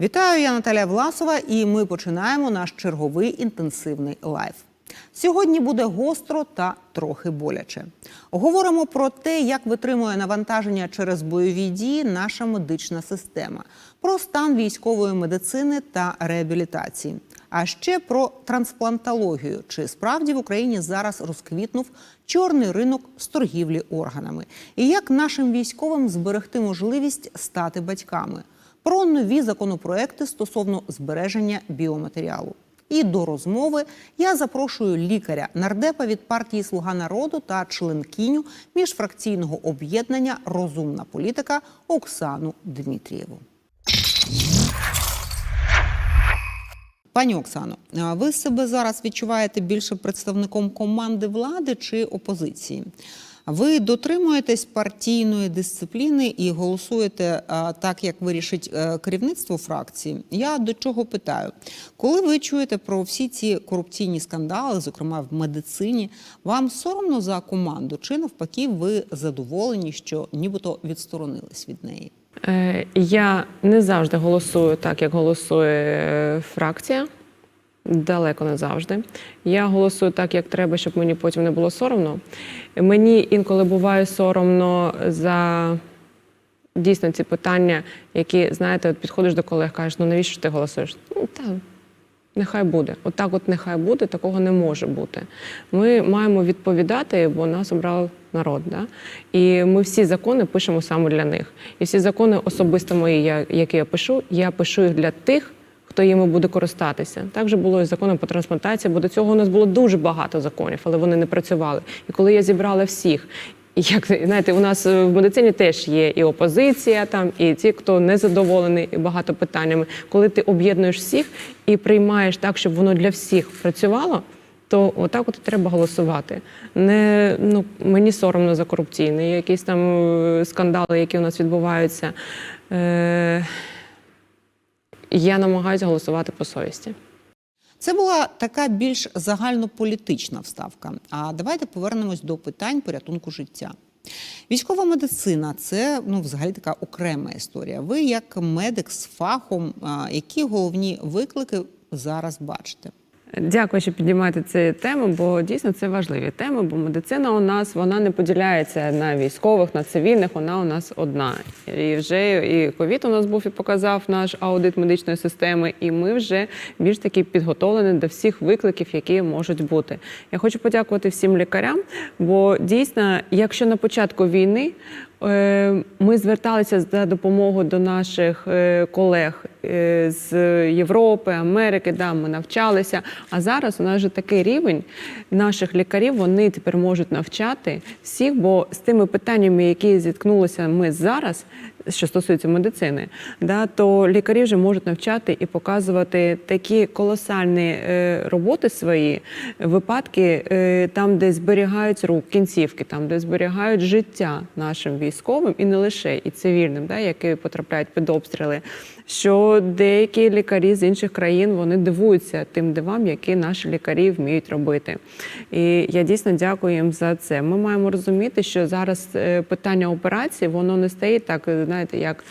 Вітаю, я Наталя Власова, і ми починаємо наш черговий інтенсивний лайф. Сьогодні буде гостро та трохи боляче. Говоримо про те, як витримує навантаження через бойові дії наша медична система, про стан військової медицини та реабілітації. А ще про трансплантологію. Чи справді в Україні зараз розквітнув чорний ринок з торгівлі органами? І як нашим військовим зберегти можливість стати батьками? Про нові законопроекти стосовно збереження біоматеріалу. І до розмови я запрошую лікаря нардепа від партії Слуга народу та членкиню міжфракційного об'єднання Розумна політика Оксану Дмитрієву. Пані Оксано, ви себе зараз відчуваєте більше представником команди влади чи опозиції? Ви дотримуєтесь партійної дисципліни і голосуєте так, як вирішить е, керівництво фракції. Я до чого питаю? Коли ви чуєте про всі ці корупційні скандали, зокрема в медицині, вам соромно за команду, чи навпаки, ви задоволені, що нібито відсторонились від неї? Е, Я не завжди голосую так, як голосує е, фракція. Далеко не завжди. Я голосую так, як треба, щоб мені потім не було соромно. Мені інколи буває соромно за дійсно ці питання, які, знаєте, от підходиш до колег, кажеш, ну навіщо ти голосуєш? Ну, та, Нехай буде. Отак, от, нехай буде, такого не може бути. Ми маємо відповідати, бо нас обрав народ. Да? І ми всі закони пишемо саме для них. І всі закони особисто мої, які я пишу, я пишу їх для тих, хто їми буде користатися. Так було і законом по трансплантації, бо до цього у нас було дуже багато законів, але вони не працювали. І коли я зібрала всіх. Як знаєте, у нас е, в медицині теж є і опозиція, там і ті, хто не задоволений і багато питаннями. Коли ти об'єднуєш всіх і приймаєш так, щоб воно для всіх працювало, то отак от треба голосувати. Не ну мені соромно за корупційні, якісь там е, скандали, які у нас відбуваються. Е, я намагаюся голосувати по совісті. Це була така більш загальнополітична вставка. А давайте повернемось до питань порятунку життя. Військова медицина це ну, взагалі така окрема історія. Ви, як медик з фахом, які головні виклики зараз бачите? Дякую, що піднімаєте цю тему, бо дійсно це важливі теми. Бо медицина у нас вона не поділяється на військових, на цивільних. Вона у нас одна. І вже і ковід у нас був і показав наш аудит медичної системи. І ми вже більш таки підготовлені до всіх викликів, які можуть бути. Я хочу подякувати всім лікарям, бо дійсно, якщо на початку війни. Е, Ми зверталися за допомогою до наших е, колег е, з Європи, Америки. Да, ми навчалися. А зараз у нас вже такий рівень наших лікарів. Вони тепер можуть навчати всіх, бо з тими питаннями, які зіткнулися ми зараз, що стосується медицини, да, то лікарі вже можуть навчати і показувати такі колосальні е, роботи свої, випадки е, там, де зберігають рук, кінцівки, там, де зберігають життя нашим військовим і не лише і цивільним, да, які потрапляють під обстріли. Що деякі лікарі з інших країн вони дивуються тим дивам, які наші лікарі вміють робити. І я дійсно дякую їм за це. Ми маємо розуміти, що зараз е, питання операції воно не стає так, знаєте, як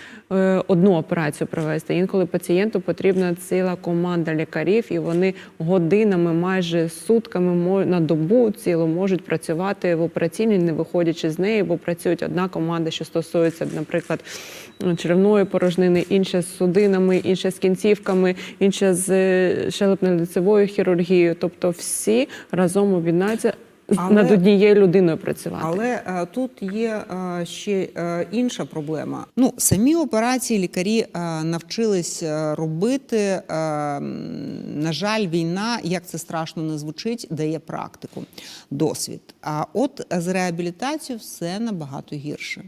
одну операцію провести. Інколи пацієнту потрібна ціла команда лікарів, і вони годинами, майже сутками на добу цілу можуть працювати в операційній, не виходячи з неї, бо працюють одна команда, що стосується, наприклад, черевної порожнини, інша з судинами, інша з кінцівками, інша з е, щелепно-лицевою хірургією. Тобто всі разом об'єднаються Але- над однією людиною працювати. Але е, тут є е, ще е, інша проблема. Ну, самі операції лікарі е, навчились робити. Е, на жаль, війна, як це страшно не звучить, дає практику, досвід. А от з реабілітацією все набагато гірше.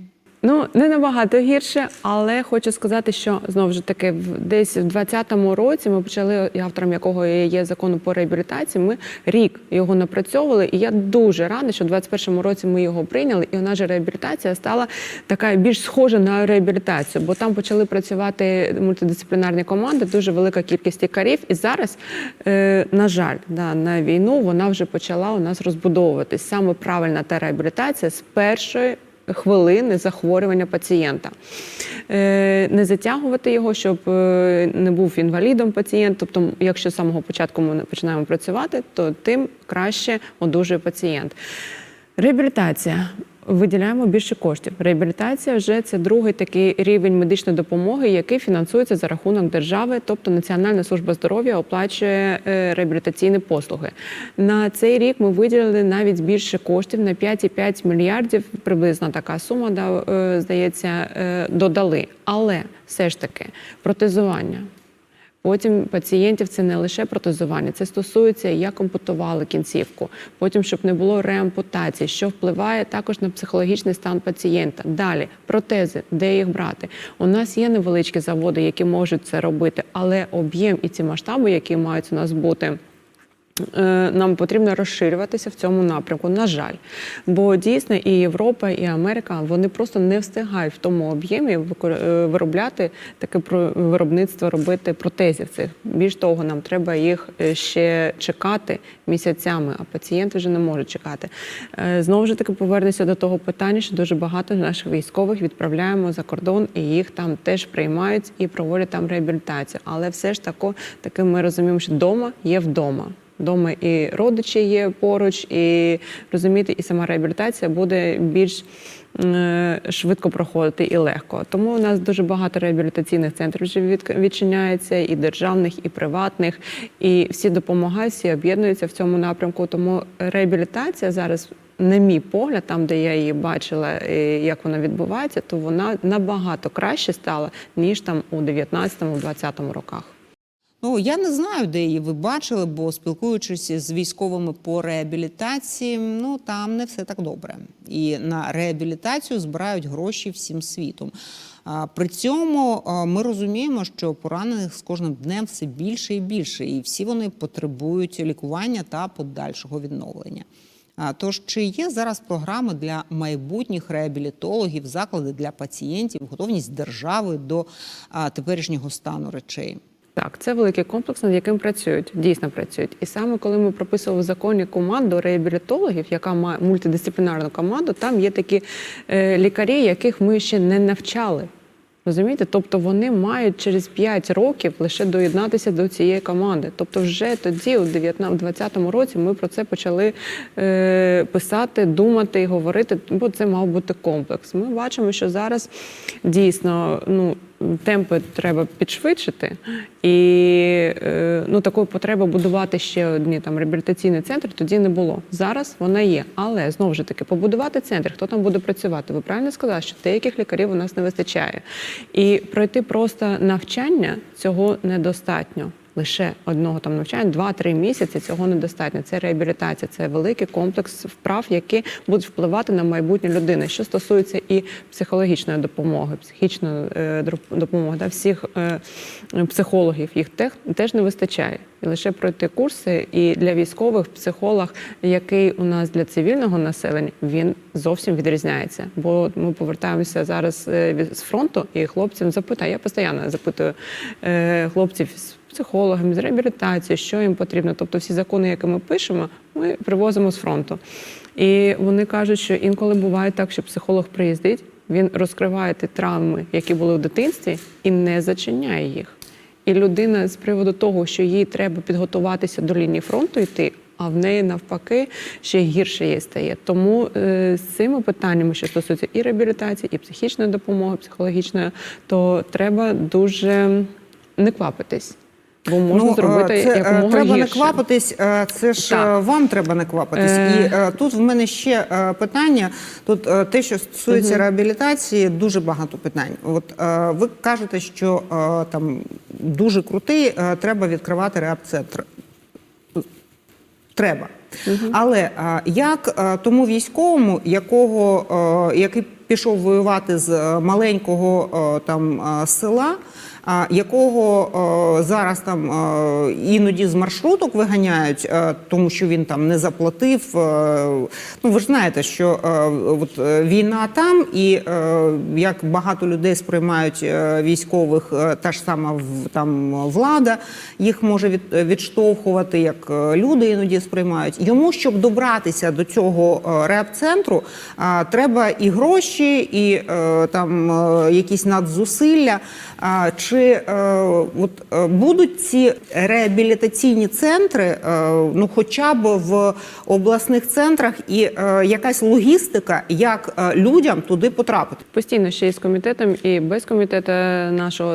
Ну не набагато гірше, але хочу сказати, що знову ж таки десь в 2020 році ми почали, автором якого є закону по реабілітації. Ми рік його напрацьовували, і я дуже рада, що в 2021 році ми його прийняли, і нас же реабілітація стала така більш схожа на реабілітацію, бо там почали працювати мультидисциплінарні команди, дуже велика кількість лікарів. І зараз, е, на жаль, да, на війну вона вже почала у нас розбудовуватись. Саме правильна та реабілітація з першої хвилини захворювання пацієнта. е, не затягувати його, щоб е, не був інвалідом пацієнт. Тобто, якщо з самого початку ми починаємо працювати, то тим краще одужує пацієнт. Реабілітація. Виділяємо більше коштів. Реабілітація вже це другий такий рівень медичної допомоги, який фінансується за рахунок держави, тобто Національна служба здоров'я оплачує е, реабілітаційні послуги. На цей рік ми виділили навіть більше коштів на 5,5 мільярдів, приблизно така сума, е, здається, е, додали. Але все ж таки протезування. Потім пацієнтів це не лише протезування, це стосується, як ампутували кінцівку. Потім, щоб не було реампутації, що впливає також на психологічний стан пацієнта. Далі протези, де їх брати. У нас є невеличкі заводи, які можуть це робити, але об'єм і ці масштаби, які мають у нас бути. Е, Нам потрібно розширюватися в цьому напрямку, на жаль. Бо дійсно і Європа, і Америка вони просто не встигають в тому об'ємі е, виробляти таке виробництво, робити протезів цих. Більш того, нам треба їх е, ще чекати місяцями, а пацієнти вже не можуть чекати. Знову ж таки повернуся до того питання, що дуже багато наших військових відправляємо за кордон, і їх там теж приймають і проводять там реабілітацію. Але все ж тако, таки ми розуміємо, що вдома є вдома. Дома і родичі є поруч, і розумієте, і сама реабілітація буде більш е, швидко проходити і легко. Тому у нас дуже багато реабілітаційних центрів вже відчиняється, і державних, і приватних, і всі допомагають, всі об'єднуються в цьому напрямку. Тому реабілітація зараз. На мій погляд, там, де я її бачила, як вона відбувається, то вона набагато краще стала, ніж там у 19-20 роках. Ну я не знаю, де її ви бачили, бо спілкуючись з військовими по реабілітації, ну там не все так добре. І на реабілітацію збирають гроші всім світом. При цьому ми розуміємо, що поранених з кожним днем все більше і більше, і всі вони потребують лікування та подальшого відновлення. Тож, чи є зараз програми для майбутніх реабілітологів, заклади для пацієнтів, готовність держави до теперішнього стану речей? Так, це великий комплекс, над яким працюють, дійсно працюють. І саме коли ми прописували в законі команду реабілітологів, яка має мультидисциплінарну команду, там є такі е, лікарі, яких ми ще не навчали. Розумієте? Тобто вони мають через 5 років лише доєднатися до цієї команди. Тобто, вже тоді, у 2020 році, ми про це почали е, писати, думати і говорити, бо це мав бути комплекс. Ми бачимо, що зараз дійсно ну, темпи треба підшвидшити, і е, ну, такої потреби будувати ще одні там реабілітаційні центри тоді не було. Зараз вона є. Але знову ж таки, побудувати центр, хто там буде працювати? Ви правильно сказали, що деяких лікарів у нас не вистачає. І пройти просто навчання цього недостатньо. Лише одного там навчання, 2-3 місяці цього недостатньо. Це реабілітація, це великий комплекс вправ, які будуть впливати на майбутнє людини. Що стосується і психологічної допомоги, психічної е, допомоги, да, всіх е, психологів їх теж не вистачає. І лише пройти курси, і для військових психолог, який у нас для цивільного населення, він зовсім відрізняється. Бо ми повертаємося зараз е, з фронту, і хлопцям запитаю. Я постійно запитую хлопців психологами, з реабілітацією, що їм потрібно. Тобто всі закони, які ми пишемо, ми привозимо з фронту. І вони кажуть, що інколи буває так, що психолог приїздить, він розкриває ті травми, які були в дитинстві, і не зачиняє їх. І людина з приводу того, що їй треба підготуватися до лінії фронту йти, а в неї навпаки ще гірше їй стає. Тому е, з цими питаннями, що стосуються і реабілітації, і психічної допомоги, психологічної, то треба дуже не квапитись. Бо можна зробити е, це, е, якомога треба не квапитись. е, Це ж Так. вам треба не квапитись. Е. І тут в мене ще питання. Тут те, що стосується реабілітації, дуже багато питань. От ви кажете, що там дуже крутий, треба відкривати реабцентр. Треба. Але як тому військовому, якого який пішов воювати з маленького там села, якого зараз там іноді з маршруток виганяють, тому що він там не заплатив. ну ви ж знаєте, що от е, війна там, і е, як багато людей сприймають е, військових, е, та ж сама там влада їх може від, відштовхувати, як е, люди іноді сприймають. Йому, щоб добратися до цього е, реабцентру, е, треба і гроші. і е, там е, якісь надзусилля. А чи е, от, е, будуть ці реабілітаційні центри, е, ну хоча б в обласних центрах, і якась логістика, як людям туди потрапити? Постійно ще і з комітетом, і без комітету нашого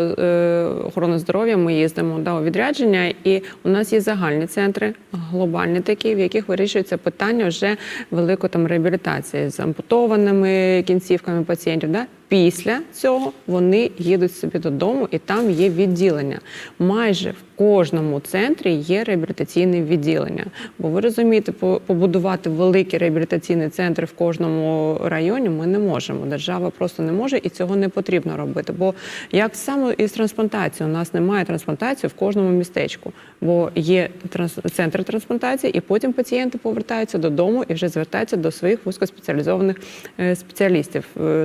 охорони здоров'я ми їздимо да, відрядження, і у нас є загальні центри, глобальні такі, в яких вирішується питання вже великої там реабілітації з ампутованими кінцівками пацієнтів. Да? Після цього вони їдуть собі додому, і там є відділення. Майже в кожному центрі є реабілітаційне відділення. Бо ви розумієте, побудувати великі реабілітаційні центри в кожному районі ми не можемо. Держава просто не може і цього не потрібно робити. Бо як саме із трансплантацією, у нас немає трансплантації в кожному містечку, бо є центр трансплантації, і потім пацієнти повертаються додому і вже звертаються до своїх вузькоспеціалізованих е, спеціалістів. Е,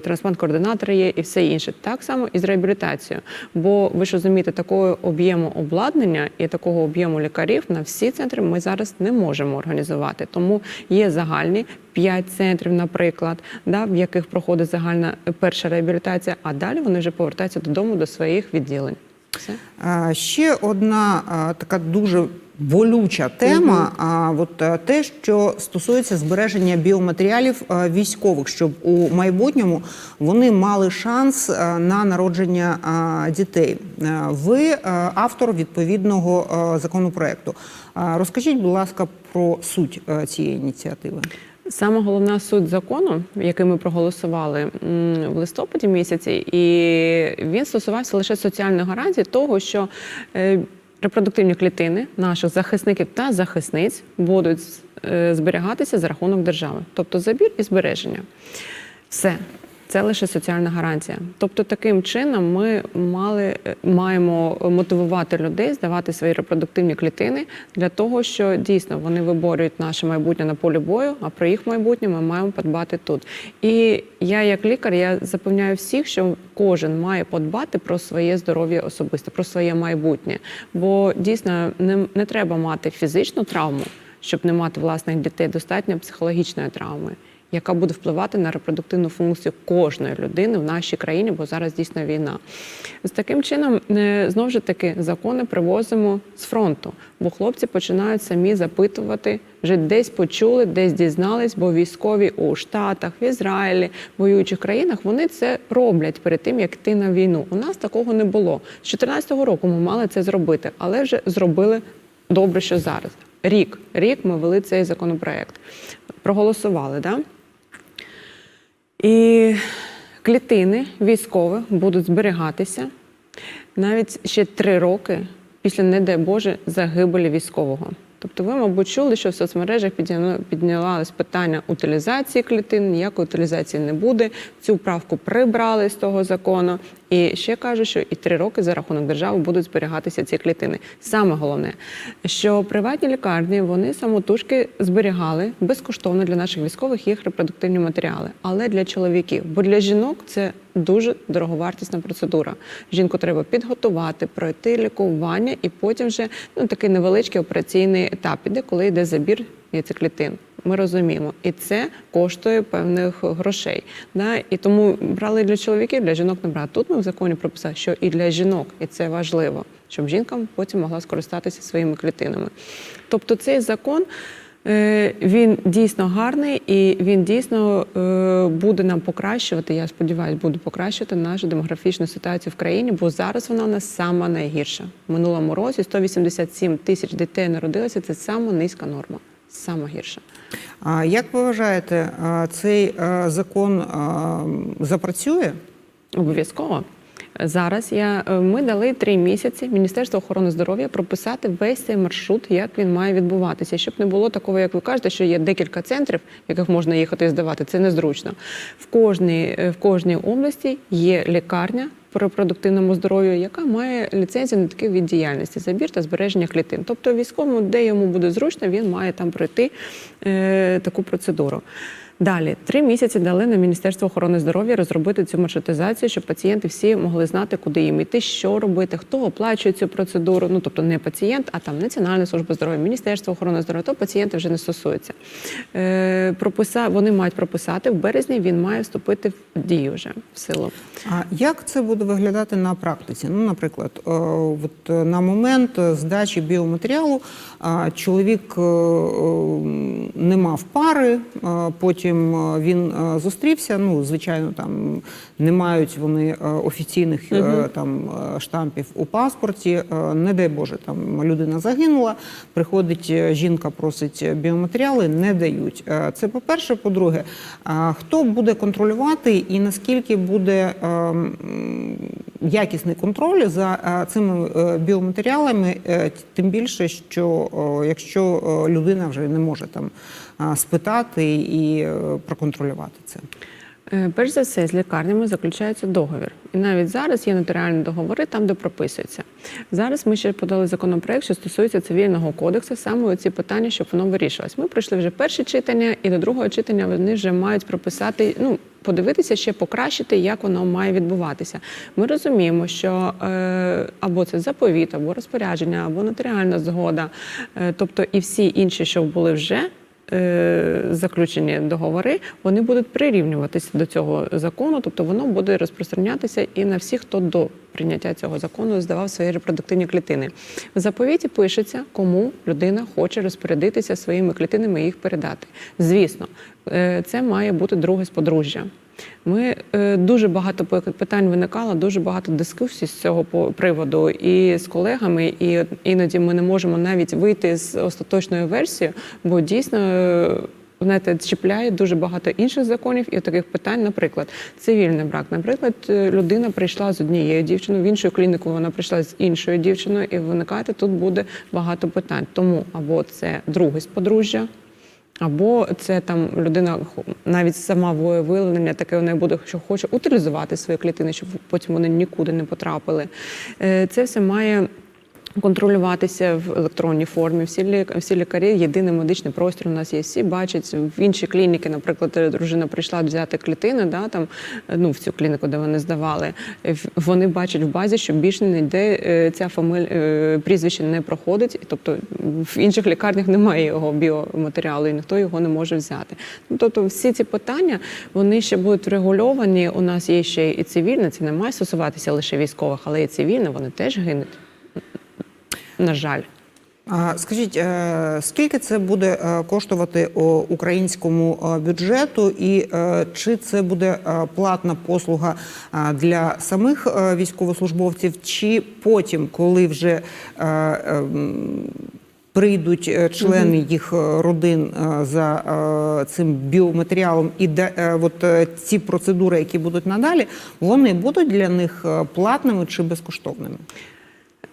Трансплант-координатори є і все інше. Так само і з реабілітацією. Бо ви ж розумієте, такого об'єму обладнання і такого об'єму лікарів на всі центри ми зараз не можемо організувати. Тому є загальні п'ять центрів, наприклад, да, в яких проходить загальна е, перша реабілітація, а далі вони вже повертаються додому до своїх відділень. Все. Ще одна така дуже болюча тема. А от те, що стосується збереження біоматеріалів військових, щоб у майбутньому вони мали шанс на народження дітей. Ви автор відповідного законопроекту. Розкажіть, будь ласка, про суть цієї ініціативи. Саме головна суть закону, який ми проголосували в листопаді місяці, і він стосувався лише соціальної гарантії того, що е, репродуктивні клітини наших захисників та захисниць будуть е, зберігатися за рахунок держави, тобто забір і збереження. Все. Це лише соціальна гарантія. Тобто, таким чином ми мали маємо мотивувати людей здавати свої репродуктивні клітини для того, що дійсно вони виборюють наше майбутнє на полі бою, а про їх майбутнє ми маємо подбати тут. І я, як лікар, я запевняю всіх, що кожен має подбати про своє здоров'я особисте, про своє майбутнє. Бо дійсно не, не треба мати фізичну травму, щоб не мати власних дітей, достатньо психологічної травми яка буде впливати на репродуктивну функцію кожної людини в нашій країні, бо зараз дійсно війна. З таким чином, е, знову ж таки, закони привозимо з фронту, бо хлопці починають самі запитувати, вже десь почули, десь дізнались, бо військові у Штатах, в Ізраїлі, воюючих країнах вони це роблять перед тим, як йти на війну. У нас такого не було. З 2014 року ми мали це зробити, але вже зробили добре, що зараз. Рік, рік ми вели цей законопроект. Проголосували, да? І клітини військових будуть зберігатися навіть ще три роки після, не дай Боже, загибелі військового. Тобто ви, мабуть, чули, що в соцмережах піднялось питання утилізації клітин, ніякої утилізації не буде. Цю правку прибрали з того закону. І ще кажуть, що і три роки за рахунок держави будуть зберігатися ці клітини. Саме головне, що приватні лікарні вони самотужки зберігали безкоштовно для наших військових їх репродуктивні матеріали, але для чоловіків, бо для жінок це дуже дороговартісна процедура. Жінку треба підготувати, пройти лікування, і потім вже ну такий невеличкий операційний етап іде, коли йде забір яйцеклітин. Ми розуміємо, і це коштує певних грошей. Да? І тому брали для чоловіків, для жінок не брали. Тут ми в законі прописали, що і для жінок, і це важливо, щоб жінка потім могла скористатися своїми клітинами. Тобто цей закон. е, Він дійсно гарний і він дійсно е, буде нам покращувати. Я сподіваюся, буде покращувати нашу демографічну ситуацію в країні, бо зараз вона у нас сама найгірша. В минулому році 187 тисяч дітей народилося. Це сама низька норма, сама гірша. Як ви вважаєте, цей закон запрацює? Обов'язково. Зараз я, е, ми дали три місяці Міністерству охорони здоров'я прописати весь цей маршрут, як він має відбуватися, щоб не було такого, як ви кажете, що є декілька центрів, в яких можна їхати і здавати. Це незручно. В кожній, е, в кожній області є лікарня по репродуктивному здоров'ю, яка має ліцензію на такий від діяльності забір та збереження клітин. Тобто військовому, де йому буде зручно, він має там пройти е, таку процедуру. Далі три місяці дали на Міністерство охорони здоров'я розробити цю маршрутизацію, щоб пацієнти всі могли знати, куди їм іти, що робити, хто оплачує цю процедуру. Ну тобто не пацієнт, а там Національна служба здоров'я, Міністерство охорони здоров'я, то пацієнти вже не стосуються. Е, прописа, вони мають прописати в березні. Він має вступити в дію вже в силу. А як це буде виглядати на практиці? Ну, наприклад, е, от е, на момент здачі біоматеріалу чоловік е, не мав пари, е, потім е, він е, зустрівся. Ну, звичайно, там не мають вони е, офіційних е, там штампів у паспорті. Не дай Боже, там людина загинула. Приходить жінка, просить біоматеріали, не дають. Це по-перше. По-друге, хто буде контролювати і наскільки буде якісний контроль за цими біоматеріалами, тим більше, що якщо людина вже не може там спитати і е, проконтролювати це. Е, Перш за все, з лікарнями заключається договір. І навіть зараз є нотаріальні договори там, де прописується. Зараз ми ще подали законопроект, що стосується цивільного кодексу, саме ці питання, щоб воно вирішилось. Ми пройшли вже перше читання, і до другого читання вони вже мають прописати. Ну, подивитися ще покращити, як воно має відбуватися. Ми розуміємо, що е, або це заповіт, або розпорядження, або нотаріальна згода, е, тобто і всі інші, що були вже заключені договори, вони будуть прирівнюватися до цього закону, тобто воно буде розпространятися і на всіх, хто до прийняття цього закону здавав свої репродуктивні клітини. В заповіті пишеться, кому людина хоче розпорядитися своїми клітинами і їх передати. Звісно, е, це має бути друге з подружжя. Ми е, дуже багато пи- питань виникало, дуже багато дискусій з цього приводу і з колегами, і іноді ми не можемо навіть вийти з остаточною версією, бо дійсно. е, Знаєте, чіпляє дуже багато інших законів і таких питань, наприклад, цивільний брак. Наприклад, е, людина прийшла з однією дівчиною, в іншу клініку вона прийшла з іншою дівчиною, і виникати тут буде багато питань. Тому або це друге з подружжя, або це там людина навіть сама виявлення таке у неї буде, що хоче утилізувати свої клітини, щоб потім вони нікуди не потрапили. Е, Це все має. Контролюватися в електронній формі. Всі лі- всі лікарі, єдиний медичний простір у нас є. Всі бачать в інші клініки. Наприклад, е, дружина прийшла взяти клітини, да там е, ну в цю клініку, де вони здавали. е, Вони бачать в базі, що більше ніде ця фамиль прізвище не проходить. Тобто в інших лікарнях немає його біоматеріалу, і ніхто його не може взяти. Ну, Тобто, всі ці питання вони ще будуть врегульовані. У нас є ще і цивільне, це не має стосуватися лише військових, але і цивільне, вони теж гинуть. На жаль. Скажіть, е, скільки це буде е, коштувати українському е, бюджету, і чи це буде платна послуга для самих військовослужбовців, чи потім, коли вже е, е, м, прийдуть члени їх родин за цим біоматеріалом, і де от ці процедури, які будуть надалі, вони будуть для них платними чи безкоштовними?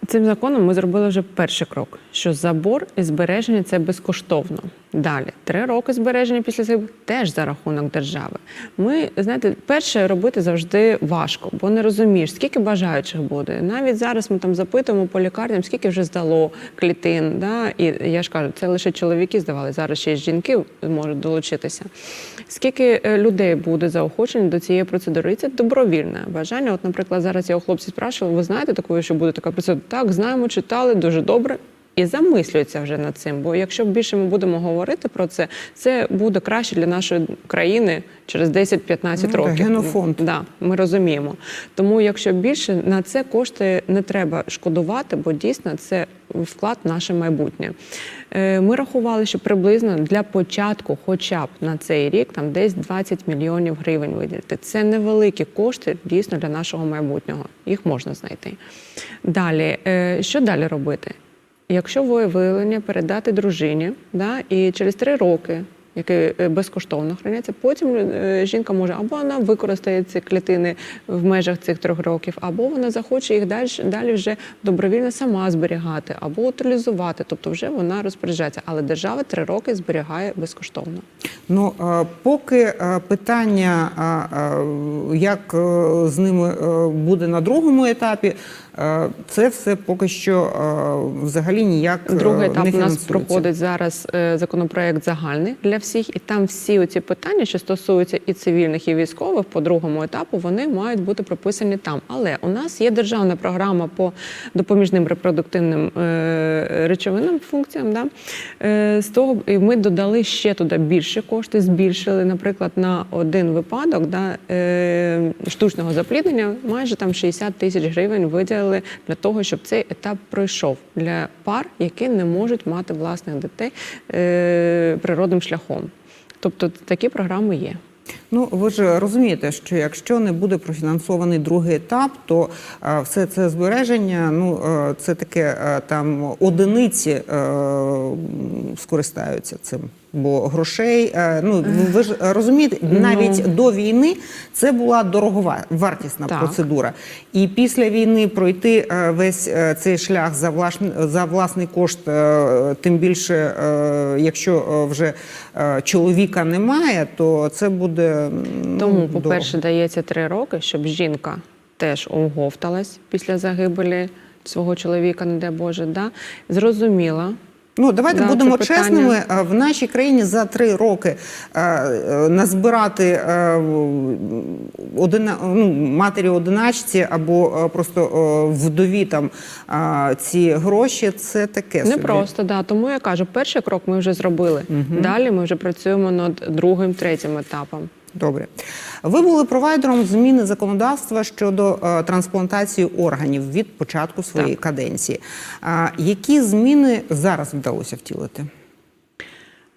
Цим законом ми зробили вже перший крок, що забор і збереження це безкоштовно. Далі три роки збереження після цього теж за рахунок держави. Ми знаєте, перше робити завжди важко, бо не розумієш, скільки бажаючих буде. Навіть зараз ми там запитуємо по лікарням, скільки вже здало клітин. Да? І я ж кажу, це лише чоловіки здавали. Зараз ще й жінки можуть долучитися. Скільки е, людей буде заохочені до цієї процедури? І це добровільне бажання. От, наприклад, зараз я у хлопців спрашивала, ви знаєте такою, що буде така процедура? Так, знаємо, читали дуже добре. І замислюються вже над цим. Бо якщо більше ми будемо говорити про це, це буде краще для нашої країни через 10-15 Ну, років. генофонд. Да, ми розуміємо. Тому, якщо більше на це кошти не треба шкодувати, бо дійсно це вклад в наше майбутнє. Е, Ми рахували, що приблизно для початку, хоча б на цей рік, там десь 20 мільйонів гривень виділити. Це невеликі кошти дійсно для нашого майбутнього. Їх можна знайти. Далі, е, що далі робити? Якщо виявлення передати дружині, да, і через три роки, яке е, безкоштовно храняться, потім е, жінка може або вона використає ці клітини в межах цих трьох років, або вона захоче їх далі, далі вже добровільно сама зберігати, або утилізувати. Тобто вже вона розпоряджається. Але держава три роки зберігає безкоштовно. Ну, е, поки питання, як з ними буде на другому етапі, це все поки що е, взагалі ніяк е, Другий не у нас проходить зараз е, законопроект загальний для всіх, і там всі ці питання, що стосуються і цивільних, і військових по другому етапу, вони мають бути прописані там. Але у нас є державна програма по допоміжним репродуктивним е, речовинам, функціям. Да? Е, з того і ми додали ще туди більше кошти, збільшили, наприклад, на один випадок да, е, штучного запліднення майже там 60 тисяч гривень виділили для того, щоб цей етап пройшов для пар, які не можуть мати власних дітей е, природним шляхом. Тобто такі програми є. Ну, ви ж розумієте, що якщо не буде профінансований другий етап, то е, все це збереження, ну е, це таке там одиниці скористаються цим. Бо грошей, е, ну ви ж розумієте, навіть до війни це була дорогова вартісна Так. процедура. І після війни пройти е, весь е, цей шлях за власний, за власний кошт, тим більше, якщо вже чоловіка немає, то це буде Тому, дорого. по-перше, дається три роки, щоб жінка теж оговталась після загибелі свого чоловіка, не дай Боже, да? зрозуміла. Ну, давайте Да, будемо чесними. Е, В нашій країні за три роки е, е, назбирати одина, ну, матері одиначці або просто вдові там ці гроші, це таке Не собі. просто, да. Тому я кажу, перший крок ми вже зробили. Далі ми вже працюємо над другим, третім етапом. Добре. Ви були провайдером зміни законодавства щодо е, трансплантації органів від початку своєї каденції. А які зміни зараз вдалося втілити?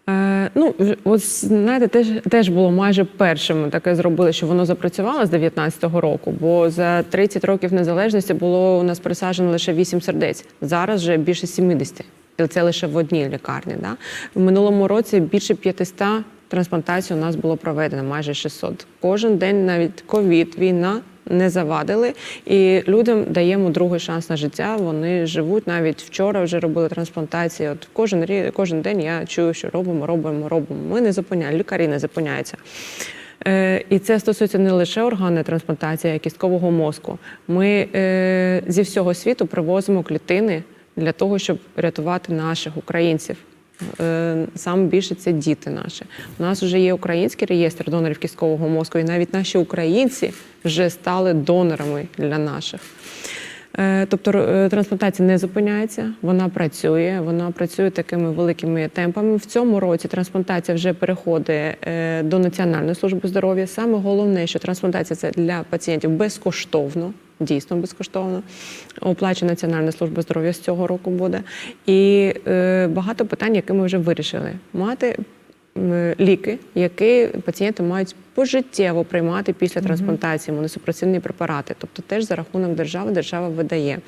Е, ну, ось знаєте, теж, теж було майже першим таке зробили, що воно запрацювало з 19-го року, бо за 30 років незалежності було у нас присаджено лише 8 сердець. Зараз вже більше 70. І це лише в одній лікарні. Да? В минулому році більше 500 трансплантацій у нас було проведено, майже 600. Кожен день навіть ковід, війна не завадили, і людям даємо другий шанс на життя. Вони живуть навіть вчора вже робили трансплантації. От кожен рі- кожен день я чую, що робимо, робимо, робимо. Ми не зупиняємо, лікарі не зупиняються. Е, І це стосується не лише органної трансплантації, а й кісткового мозку. Ми е, зі всього світу привозимо клітини для того, щоб рятувати наших українців. Е, Саме більше це діти наші. У нас вже є український реєстр донорів кісткового мозку, і навіть наші українці вже стали донорами для наших. Е, Тобто е, трансплантація не зупиняється, вона працює, вона працює такими великими темпами. В цьому році трансплантація вже переходить до Національної служби здоров'я. Саме головне, що трансплантація це для пацієнтів безкоштовно. Дійсно безкоштовно оплачує Національна служба здоров'я з цього року буде. І е, багато питань, які ми вже вирішили. Мати ліки, які пацієнти мають пожиттєво приймати після трансплантації, імуносупресивні препарати. Тобто теж за рахунок держави держава видає.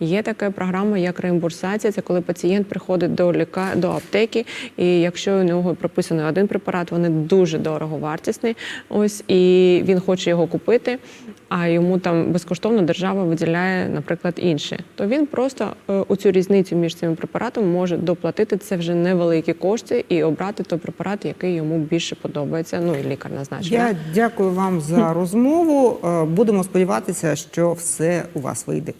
Є така програма, як реімбурсація. Це коли пацієнт приходить до ліка до аптеки, і якщо у нього прописаний один препарат, вони дуже дорого вартісні. Ось і він хоче його купити, а йому там безкоштовно держава виділяє, наприклад, інші. То він просто е, у цю різницю між цими препаратами може доплатити це вже невеликі кошти і обрати той препарат, який йому більше подобається. Ну і лікар назначив. Я дякую вам за розмову. Е, Будемо сподіватися, що все у вас вийде.